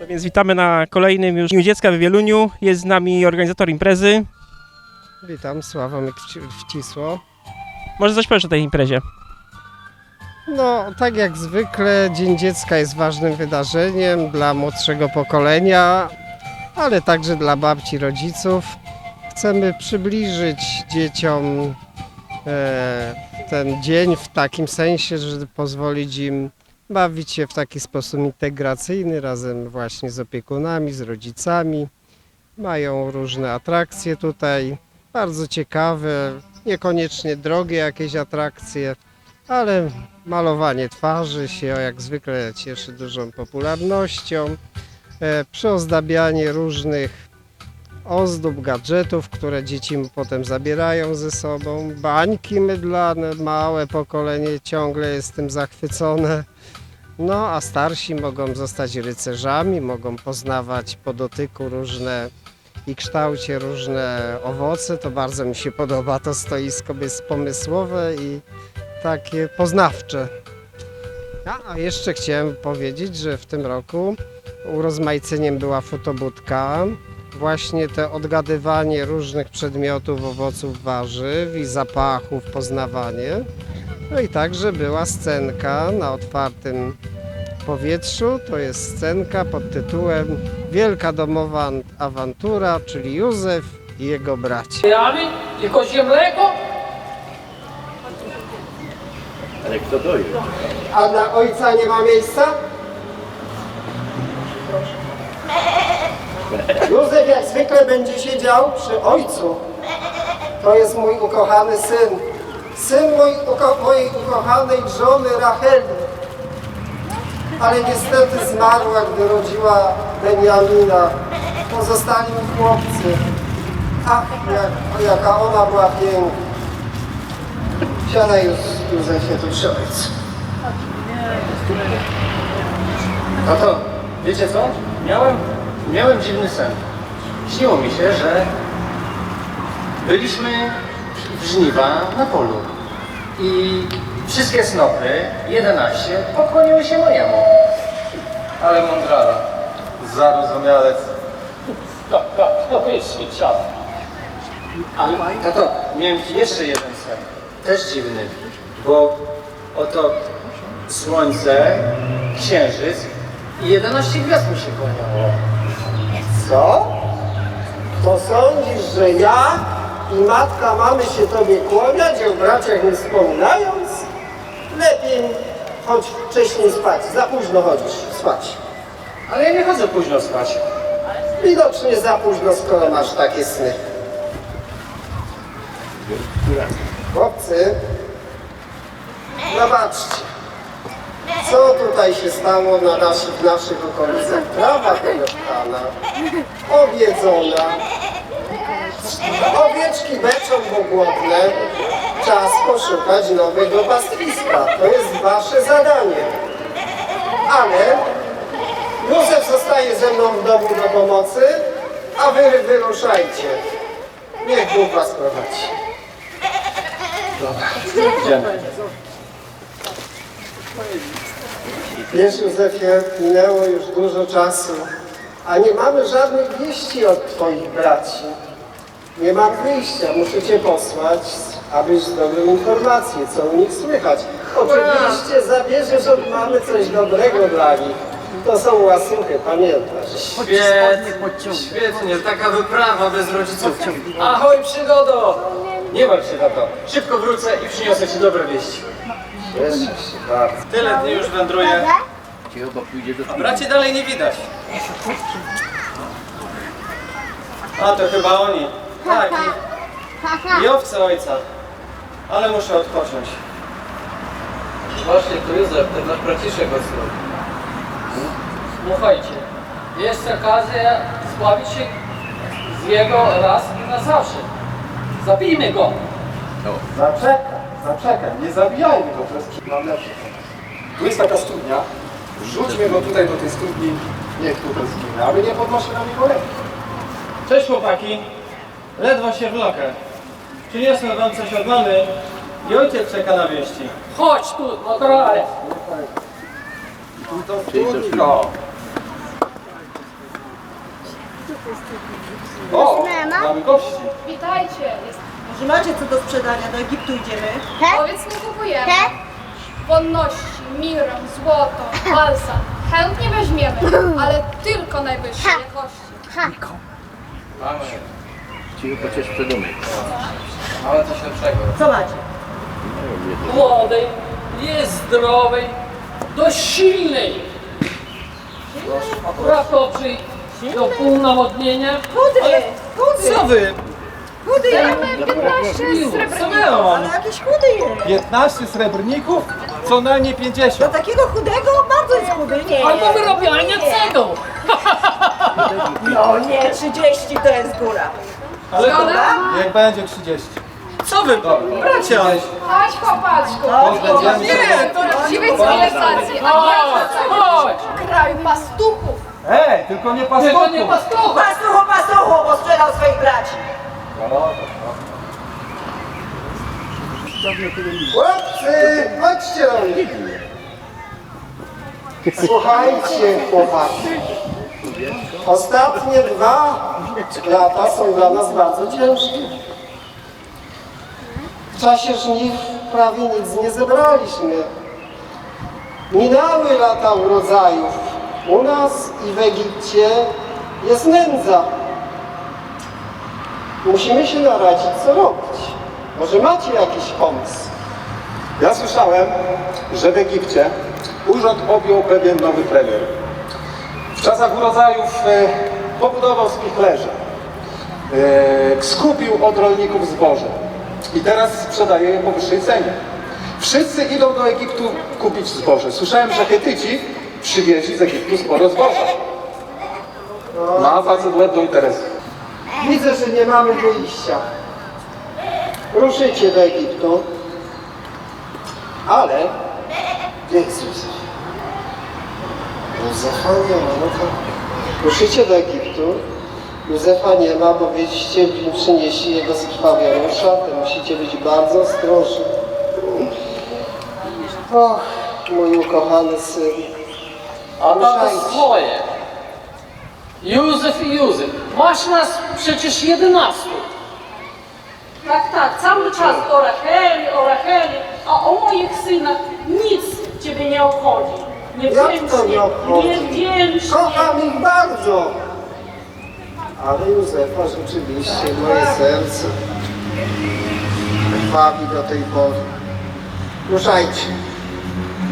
No więc witamy na kolejnym już Dniu Dziecka w Wieluniu. Jest z nami organizator imprezy. Witam, Sławomir Wci- Wcisło. Może coś powiesz o tej imprezie? No, tak jak zwykle, Dzień Dziecka jest ważnym wydarzeniem dla młodszego pokolenia, ale także dla babci, rodziców. Chcemy przybliżyć dzieciom e, ten dzień w takim sensie, że pozwolić im bawić się w taki sposób integracyjny razem właśnie z opiekunami, z rodzicami. Mają różne atrakcje tutaj, bardzo ciekawe, niekoniecznie drogie jakieś atrakcje, ale malowanie twarzy się jak zwykle cieszy dużą popularnością. E, Przyozdabianie różnych ozdób, gadżetów, które dzieci potem zabierają ze sobą. Bańki mydlane, małe pokolenie ciągle jest tym zachwycone. No a starsi mogą zostać rycerzami, mogą poznawać po dotyku różne i kształcie różne owoce. To bardzo mi się podoba to stoisko, jest pomysłowe i takie poznawcze. A, a jeszcze chciałem powiedzieć, że w tym roku urozmaiceniem była fotobudka. Właśnie te odgadywanie różnych przedmiotów, owoców, warzyw i zapachów, poznawanie. No i także była scenka na otwartym powietrzu. To jest scenka pod tytułem Wielka domowa awantura, czyli Józef i jego bracia. jajami i kozie mleko. Ale kto to jest? A dla ojca nie ma miejsca? Józef jak zwykle będzie siedział przy ojcu. To jest mój ukochany syn. Syn moj, uko, mojej ukochanej żony Racheli. Ale niestety zmarła, gdy rodziła Beniamina. Pozostali mi chłopcy. Ach, jak, jaka ona była piękna. Siadaj już, Józefie, tu ojcu. No to, wiecie co? Miałem, miałem dziwny sen. Śniło mi się, że byliśmy w żniwa na polu i wszystkie snopy, 11, pokłoniły się mojemu. Ale mądrala. Zarozumialec. To, to, to jest świeciat. Ale tato, miałem jeszcze jeden sen. Też dziwny, bo oto słońce, księżyc i 11 gwiazd mi się kłaniało. Co? To sądzisz, że ja i matka mamy się tobie kłaniać, o braciach nie wspominając? Lepiej chodź wcześniej spać, za późno chodzisz spać. Ale ja nie chodzę późno spać. Widocznie za późno, skoro masz takie sny. Chłopcy, zobaczcie, co tutaj się stało na naszych, naszych okolicach. Trawa wyleptana, obiedzona, owieczki beczą, bo głodne. Czas poszukać nowego pastwiska. To jest wasze zadanie. Ale Józef zostaje ze mną w domu do pomocy, a wy wyruszajcie. Niech Bóg was prowadzi. Idziemy. Wiesz, Józefie, minęło już dużo czasu, a nie mamy żadnych wieści od twoich braci. Nie mam wyjścia, muszę cię posłać, abyś zdobył informacje, co u nich słychać. Oczywiście zabierzesz od mamy coś dobrego dla nich. To są łasuchy, pamiętasz. Świetnie, świetnie, taka wyprawa bez rodziców. Ahoj przygodo! Nie martw się tato, szybko wrócę i przyniosę ci dobre wieści. Tyle dni już do a braci dalej nie widać. A to chyba oni. Tak, i, i owce ojca. Ale muszę odpocząć. Właśnie tu Józef, ten nasz braciszek. Słuchajcie, jest okazja zbawić się z jego raz i na zawsze. Zabijmy go. Zaczekaj, zaczekaj, nie zabijajmy go, to jest lepsze. Tu jest taka studnia, rzućmy go tutaj do tej studni, niech tutaj zginie, aby nie podnosi na niego ręki. Cześć chłopaki. Ledwo się wlokę. Przyniosłem wam coś od mamy i ojciec czeka na wieści. Chodź tu, naturale. Tu to studni go. O, mamy gości. Witajcie! Jest... Może macie co do sprzedania, do Egiptu idziemy? Owiec nie kupujemy. Wonności, mirę, złoto, balsam. Chętnie weźmiemy, ale tylko najwyższej jakości. Mamy. Cicho chociaż przedumy. Mamy coś lepszego. Co macie? Młodej, jest zdrowej, dość silnej. Akurat dobrze do półnawodnienia. Chudy! Chudy! Co wy? Chudy jest! Mamy 15 Co srebrników. on? Ale jakiś chudy jest! 15 srebrników? Co najmniej 50. Do takiego chudego bardzo jest chudy, nie? Albo wyrobianie cegą. No nie, 30 to jest góra. Ale Zgoda? Niech będzie 30. co wy? Bracia! Chodź chłopaczku. Pozbędziemy się. Nie, to Prawdziwej cywilizacji, Chodź, chodź. kraju pastuchów. Ej, tylko nie Tylko nie. Pastuchu, pastuchu, bo sprzedał swoich braci. Chłopcy, chodźcie do mnie. Słuchajcie, chłopaki. Ostatnie dwa lata są dla nas bardzo ciężkie. W czasie żniw prawie nic nie zebraliśmy. Minęły lata urodzajów. U nas i w Egipcie jest nędza. Musimy się naradzić, co robić. Może macie jakiś pomysł? Ja słyszałem, że w Egipcie urząd objął pewien nowy premier. W czasach urodzajów e, pobudował spichlerze. Skupił od rolników zboże. I teraz sprzedaje je po wyższej cenie. Wszyscy idą do Egiptu kupić zboże. Słyszałem, że Hetyci przywieźli z Egiptu sporo zboża. Ma facet łeb do interesu. Widzę, że nie mamy wyjścia. Ruszycie do Egiptu, ale jest Józef? Józefa nie ma, no to ruszycie do Egiptu. Józefa nie ma, bo wiedzicie, im przynieśli jego skrwawioną szatę. Musicie być bardzo ostrożni. Och, mój ukochany syn. A to swoje. Józef i Józef. Masz nas przecież 11. Tak, tak, cały czas o Racheli, o Racheli, a o moich synach nic Ciebie nie obchodzi. Nie Jak to nie obchodzi? Kocham ich bardzo. Ale Józefa rzeczywiście moje serce krwawi do tej pory. Ruszajcie.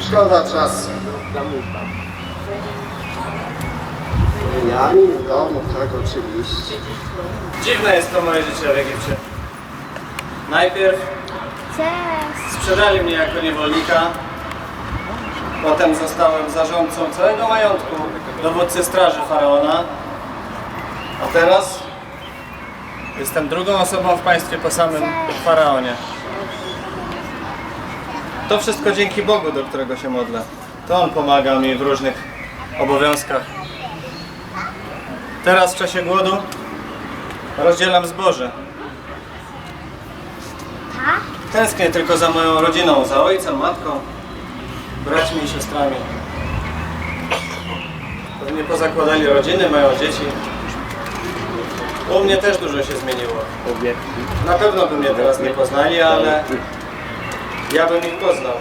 Szkoda czasu. Benjamin w domu, tak oczywiście. Dziwne jest to moje życie w Egipcie. Najpierw sprzedali mnie jako niewolnika, potem zostałem zarządcą całego majątku dowódcy straży faraona, a teraz jestem drugą osobą w państwie po samym faraonie. To wszystko dzięki Bogu, do którego się modlę. To On pomaga mi w różnych obowiązkach. Teraz w czasie głodu rozdzielam zboże. Tęsknię tylko za moją rodziną, za ojcem, matką, braćmi i siostrami. Pewnie pozakładali rodziny, mają dzieci. U mnie też dużo się zmieniło. Na pewno by mnie teraz nie poznali, ale ja bym ich poznał.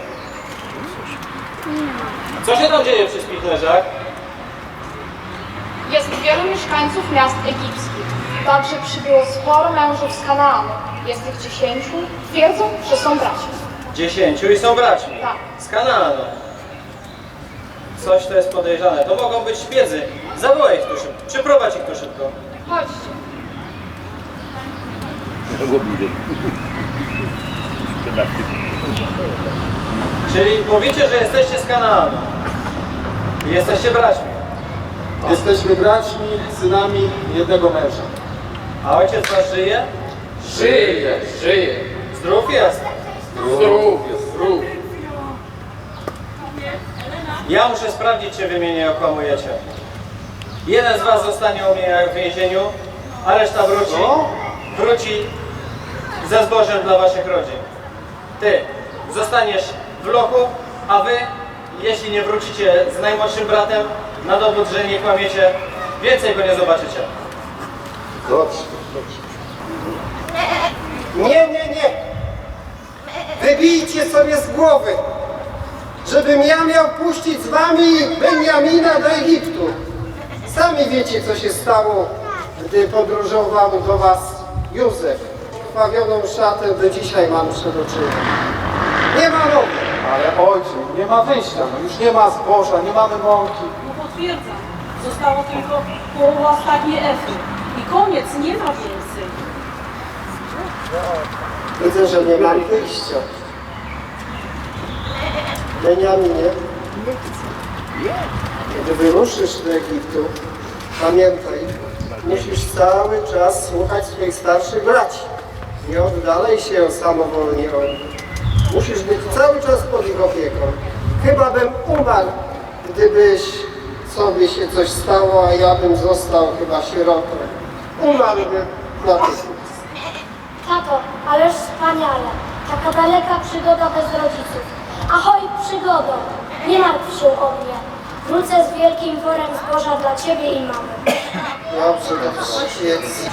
Co się tam dzieje przy Spichlerzach? Jest wielu mieszkańców miast egipskich. Także przybyło sporo mężów z Kanaanu. Jest ich dziesięciu. Twierdzą, że są braćmi. Dziesięciu i są braćmi. Tak. Z Kanaanu. Coś to jest podejrzane. To mogą być szpiedzy. Zawołaj ich tu szybko. Przyprowadź ich tu szybko. Chodźcie. Czyli mówicie, że jesteście z Kanaanu. I jesteście braćmi. Jesteśmy braćmi, synami jednego męża. A ojciec wasz żyje? Żyje, żyje. Zdrów jest. Zdrów jest, zdrów. Ja muszę sprawdzić, czy wy mnie nie okłamujecie. Jeden z was zostanie u mnie w więzieniu, a reszta wróci. Wróci ze zbożem dla waszych rodzin. Ty zostaniesz w lochu, a wy, jeśli nie wrócicie z najmłodszym bratem, na dowód, że nie kłamiecie, więcej go nie zobaczycie. Dobrze, dobrze. Nie, nie, nie. Wybijcie sobie z głowy, żebym ja miał puścić z wami Benjamina do Egiptu. Sami wiecie, co się stało, gdy podróżował do was Józef. Krwawioną szatę do dzisiaj mam przed oczyma. Nie ma mowy. Ale ojcze, nie ma wyjścia, no już nie ma zboża, nie mamy mąki. Potwierdzam. Zostało tylko połowa ostatniej efy. I koniec, nie ma więcej. Widzę, że nie mam wyjścia. Beniaminie, kiedy wyruszysz do Egiptu, pamiętaj, musisz cały czas słuchać swoich starszych braci. Nie oddalej się samowolnie od nich. Musisz być cały czas pod ich opieką. Chyba bym umarł, gdybyś sobie się coś stało, a ja bym został chyba sierotą. Umarłbym natychmiast. Tato, ależ wspaniale. Taka daleka przygoda bez rodziców. Ahoj, przygodo! Nie martw się o mnie. Wrócę z wielkim worem zboża dla ciebie i mamy. Dobrze, dobrze. Świetnie.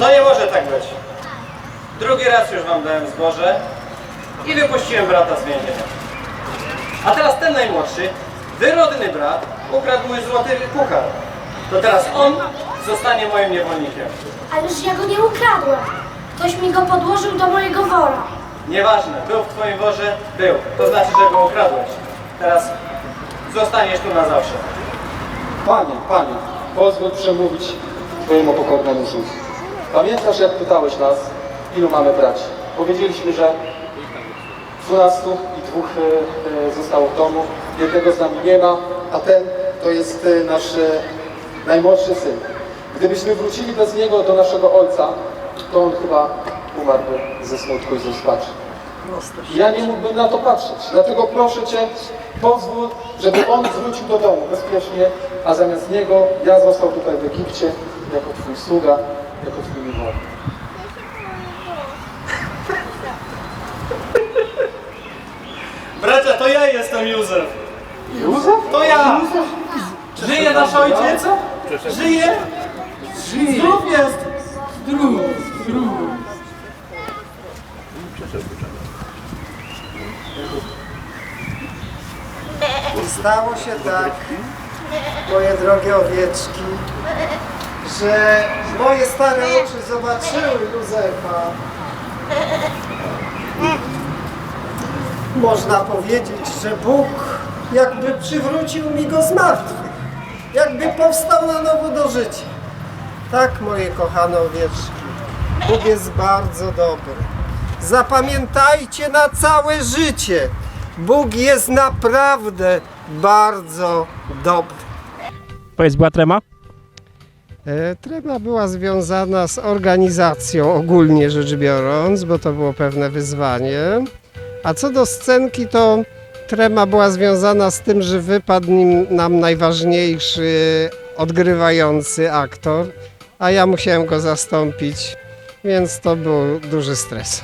To nie może tak być. Drugi raz już wam dałem zboże i wypuściłem brata z więzienia. A teraz ten najmłodszy, wyrodny brat, ukradł mój złoty puchar. To teraz on zostanie moim niewolnikiem. Ależ ja go nie ukradłem. Ktoś mi go podłożył do mojego wora. Nieważne, był w twoim worze, był. To znaczy, że go ukradłeś. Teraz zostaniesz tu na zawsze. Panie, panie, pozwól przemówić twojemu pokornemu żółtu. Pamiętasz, jak pytałeś nas, ilu mamy braci? Powiedzieliśmy, że dwunastu i dwóch e, e, zostało w domu, jednego z nami nie ma, a ten to jest e, nasz najmłodszy syn. Gdybyśmy wrócili bez niego do naszego ojca, to on chyba umarłby ze smutku i ze rozpaczy. Ja nie mógłbym na to patrzeć, dlatego proszę Cię, pozwól, żeby on wrócił do domu bezpiecznie, a zamiast niego ja został tutaj w Egipcie jako Twój sługa, jako Twój ja jestem Józef. Józef? To ja! Żyje nasz ojciec? Żyje? Żyje. Zdrów jest! Zdrów, zdrów. Stało się tak, moje drogie owieczki, że moje stare oczy zobaczyły Józefa. Można powiedzieć, że Bóg jakby przywrócił mi go z martwych, jakby powstał na nowo do życia. Tak, moje kochane owieczki, Bóg jest bardzo dobry. Zapamiętajcie na całe życie, Bóg jest naprawdę bardzo dobry. Powiedz, była trema? E, Trema była związana z organizacją ogólnie rzecz biorąc, bo to było pewne wyzwanie. A co do scenki, to trema była związana z tym, że wypadł nim nam najważniejszy odgrywający aktor, a ja musiałem go zastąpić, więc to był duży stres.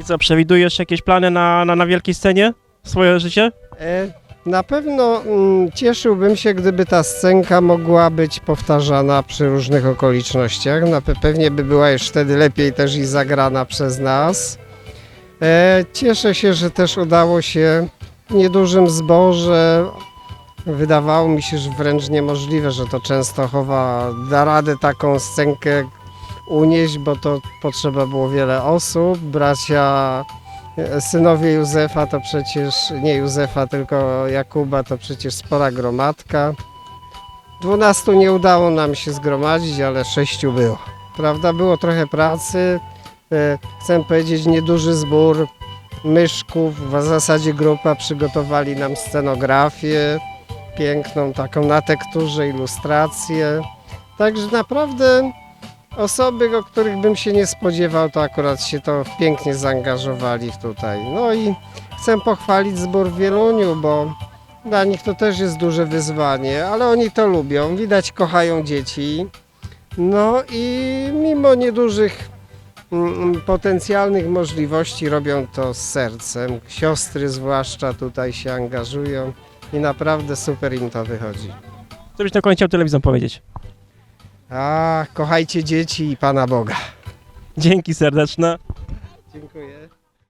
I co, przewidujesz jakieś plany na, na, na wielkiej scenie? Swoje życie? E, Na pewno mm, cieszyłbym się, gdyby ta scenka mogła być powtarzana przy różnych okolicznościach. Na pe- pewnie by była już wtedy lepiej też i zagrana przez nas. E, Cieszę się, że też udało się w niedużym zborze. Wydawało mi się, że wręcz niemożliwe, że to Częstochowa da radę taką scenkę unieść, bo to potrzeba było wiele osób. Bracia Synowie Józefa to przecież, nie Józefa, tylko Jakuba to przecież spora gromadka. Dwunastu nie udało nam się zgromadzić, ale sześciu było. Prawda, było trochę pracy. E, Chcę powiedzieć, nieduży zbór myszków, w zasadzie grupa przygotowali nam scenografię piękną, taką na tekturze, ilustrację. Także naprawdę osoby, o których bym się nie spodziewał, to akurat się to pięknie zaangażowali tutaj. No i chcę pochwalić zbór w Wieluniu, bo dla nich to też jest duże wyzwanie, ale oni to lubią, widać kochają dzieci. No i mimo niedużych potencjalnych możliwości robią to z sercem. Siostry zwłaszcza tutaj się angażują i naprawdę super im to wychodzi. Co byś na koniec chciał telewizją powiedzieć? A, kochajcie dzieci i Pana Boga. Dzięki serdeczne. Dziękuję.